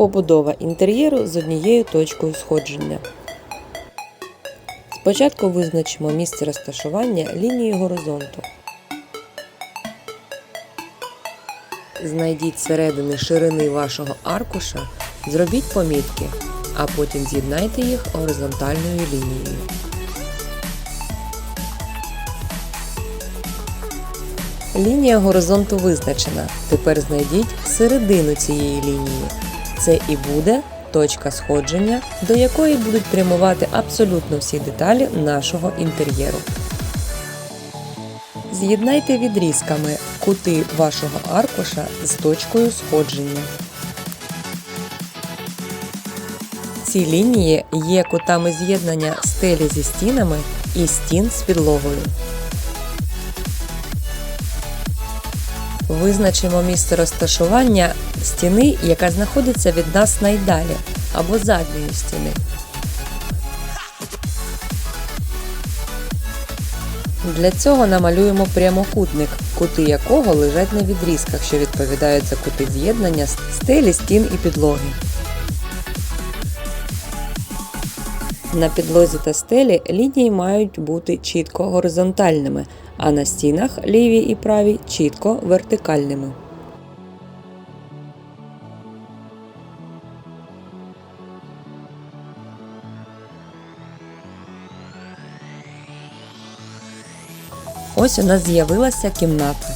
Побудова інтер'єру з однією точкою сходження. Спочатку визначимо місце розташування лінії горизонту. Знайдіть середини ширини вашого аркуша, зробіть помітки, а потім з'єднайте їх горизонтальною лінією. Лінія горизонту визначена. Тепер знайдіть середину цієї лінії. Це і буде точка сходження, до якої будуть прямувати абсолютно всі деталі нашого інтер'єру. З'єднайте відрізками кути вашого аркуша з точкою сходження. Ці лінії є кутами з'єднання стелі зі стінами і стін з підлогою. Визначимо місце розташування стіни, яка знаходиться від нас найдалі, або задньої стіни. Для цього намалюємо прямокутник, кути якого лежать на відрізках, що відповідають за кути з'єднання стелі, стін і підлоги. На підлозі та стелі лінії мають бути чітко горизонтальними, а на стінах лівій і правій чітко вертикальними. Ось у нас з'явилася кімната.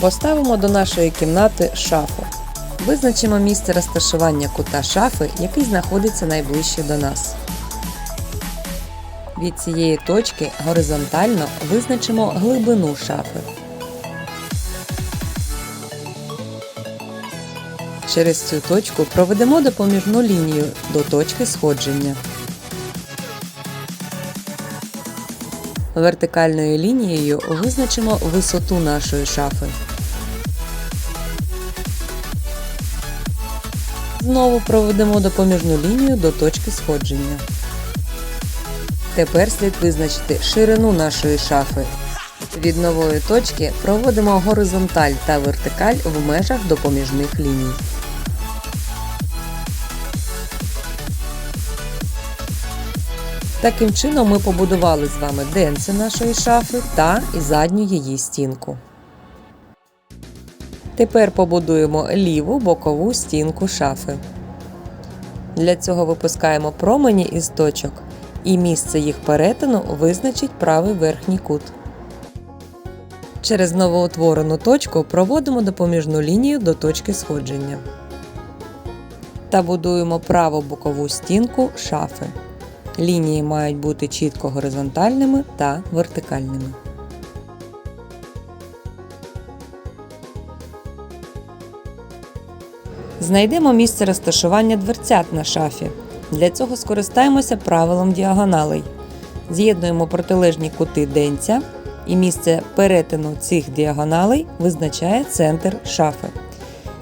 Поставимо до нашої кімнати шафу. Визначимо місце розташування кута шафи, який знаходиться найближче до нас. Від цієї точки горизонтально визначимо глибину шафи. Через цю точку проведемо допоміжну лінію до точки сходження. Вертикальною лінією визначимо висоту нашої шафи. Знову проведемо допоміжну лінію до точки сходження. Тепер слід визначити ширину нашої шафи. Від нової точки проводимо горизонталь та вертикаль в межах допоміжних ліній. Таким чином ми побудували з вами денце нашої шафи та і задню її стінку. Тепер побудуємо ліву бокову стінку шафи. Для цього випускаємо промені із точок, і місце їх перетину визначить правий верхній кут. Через новоутворену точку проводимо допоміжну лінію до точки сходження. Та будуємо праву бокову стінку шафи. Лінії мають бути чітко горизонтальними та вертикальними. Знайдемо місце розташування дверцят на шафі. Для цього скористаємося правилом діагоналей. З'єднуємо протилежні кути денця, і місце перетину цих діагоналей визначає центр шафи.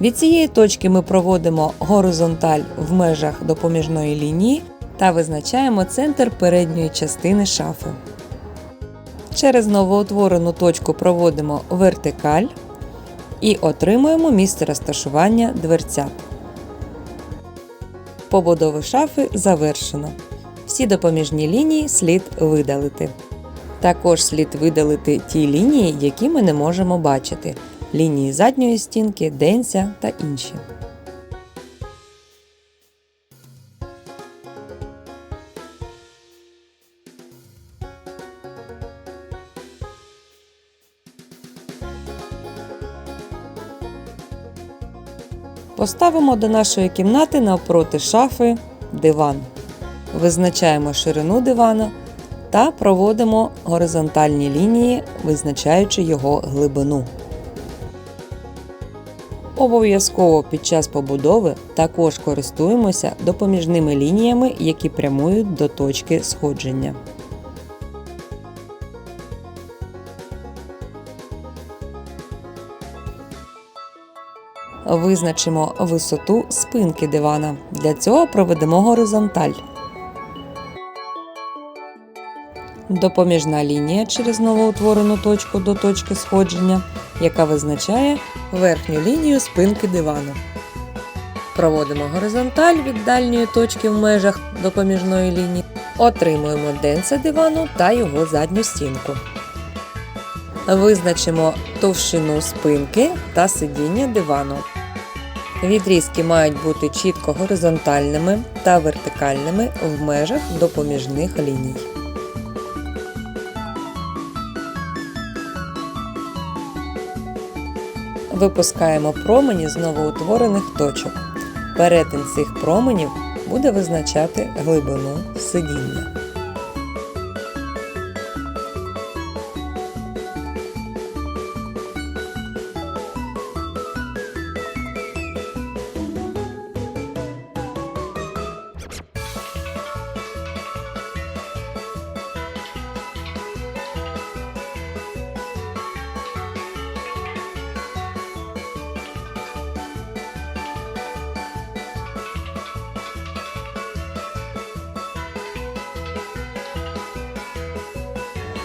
Від цієї точки ми проводимо горизонталь в межах допоміжної лінії та визначаємо центр передньої частини шафи. Через новоутворену точку проводимо вертикаль і отримуємо місце розташування дверцят. Побудову шафи завершено. Всі допоміжні лінії слід видалити. Також слід видалити ті лінії, які ми не можемо бачити: лінії задньої стінки, денця та інші. Поставимо до нашої кімнати навпроти шафи диван. Визначаємо ширину дивана та проводимо горизонтальні лінії, визначаючи його глибину. Обов'язково під час побудови також користуємося допоміжними лініями, які прямують до точки сходження. Визначимо висоту спинки дивана. Для цього проведемо горизонталь. допоміжна лінія через новоутворену точку до точки сходження, яка визначає верхню лінію спинки дивану. Проводимо горизонталь від дальньої точки в межах допоміжної лінії. Отримуємо денце дивану та його задню стінку. Визначимо товщину спинки та сидіння дивану. Відрізки мають бути чітко горизонтальними та вертикальними в межах допоміжних ліній. Випускаємо промені з новоутворених точок. Перетин цих променів буде визначати глибину сидіння.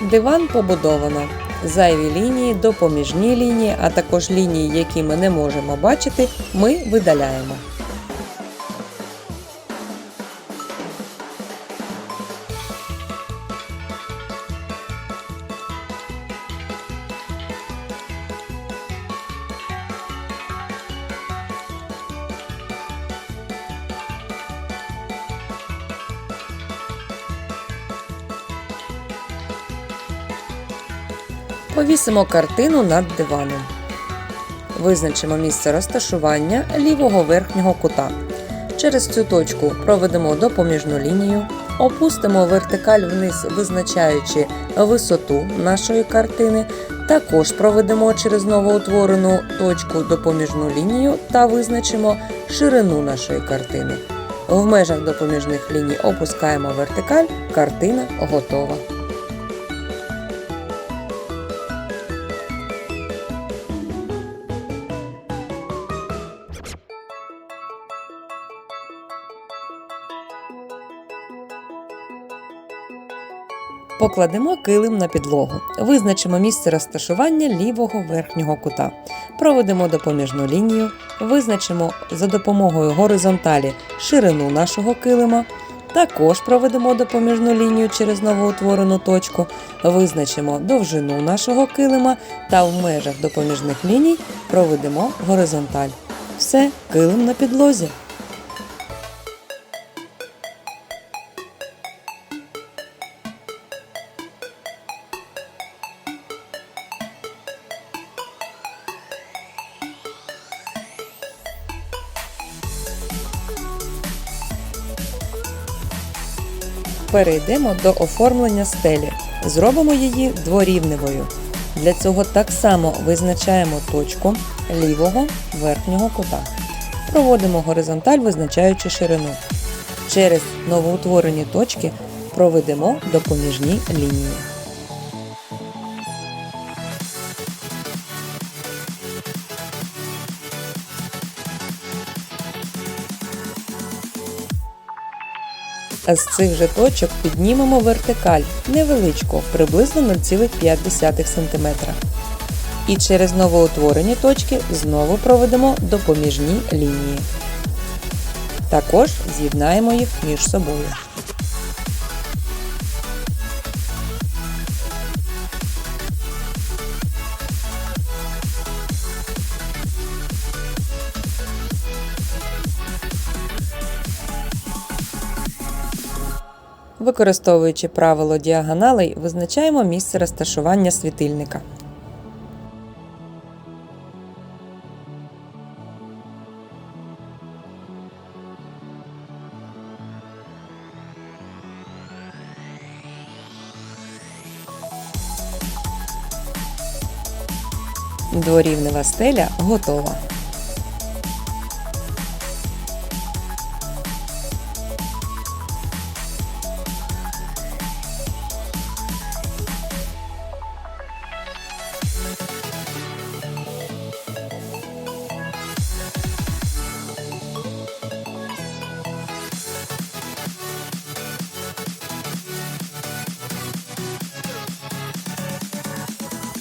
Диван побудовано. Зайві лінії, допоміжні лінії, а також лінії, які ми не можемо бачити, ми видаляємо. Повісимо картину над диваном. Визначимо місце розташування лівого верхнього кута. Через цю точку проведемо допоміжну лінію, опустимо вертикаль вниз, визначаючи висоту нашої картини. Також проведемо через новоутворену точку допоміжну лінію та визначимо ширину нашої картини. В межах допоміжних ліній опускаємо вертикаль, картина готова. Покладемо килим на підлогу. Визначимо місце розташування лівого верхнього кута. Проведемо допоміжну лінію, визначимо за допомогою горизонталі ширину нашого килима. Також проведемо допоміжну лінію через новоутворену точку, визначимо довжину нашого килима та в межах допоміжних ліній проведемо горизонталь. Все, килим на підлозі. Перейдемо до оформлення стелі. Зробимо її дворівневою. Для цього так само визначаємо точку лівого верхнього кута. Проводимо горизонталь, визначаючи ширину. Через новоутворені точки проведемо допоміжні лінії. З цих же точок піднімемо вертикаль невеличку, приблизно 0,5 см. І через новоутворені точки знову проведемо допоміжні лінії. Також з'єднаємо їх між собою. Використовуючи правило діагоналей, визначаємо місце розташування світильника. Дворівнева стеля готова.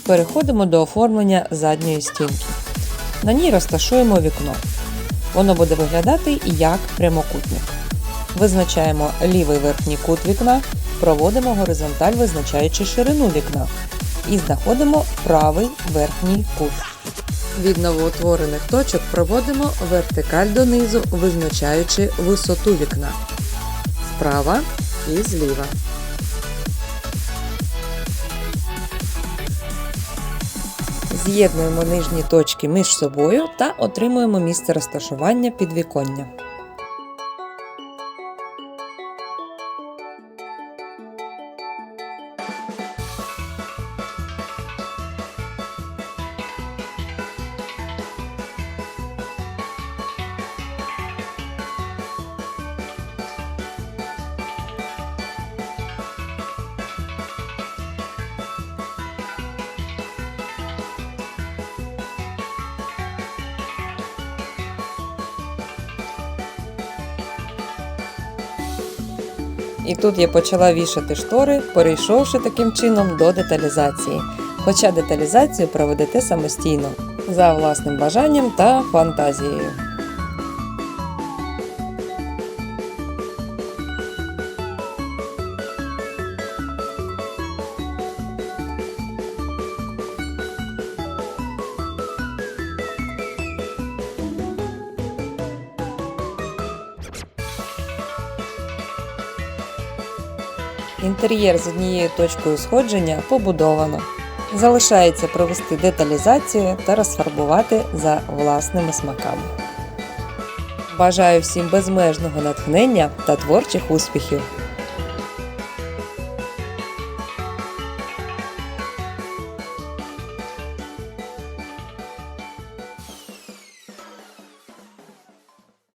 Переходимо до оформлення задньої стінки. На ній розташуємо вікно. Воно буде виглядати як прямокутник. Визначаємо лівий верхній кут вікна, проводимо горизонталь, визначаючи ширину вікна. І знаходимо правий верхній кут. Від новоутворених точок проводимо вертикаль донизу, визначаючи висоту вікна. Справа і зліва. З'єднуємо нижні точки між собою та отримуємо місце розташування підвіконня. І тут я почала вішати штори, перейшовши таким чином до деталізації. Хоча деталізацію проведете самостійно за власним бажанням та фантазією. Інтер'єр з однією точкою сходження побудовано. Залишається провести деталізацію та розфарбувати за власними смаками. Бажаю всім безмежного натхнення та творчих успіхів!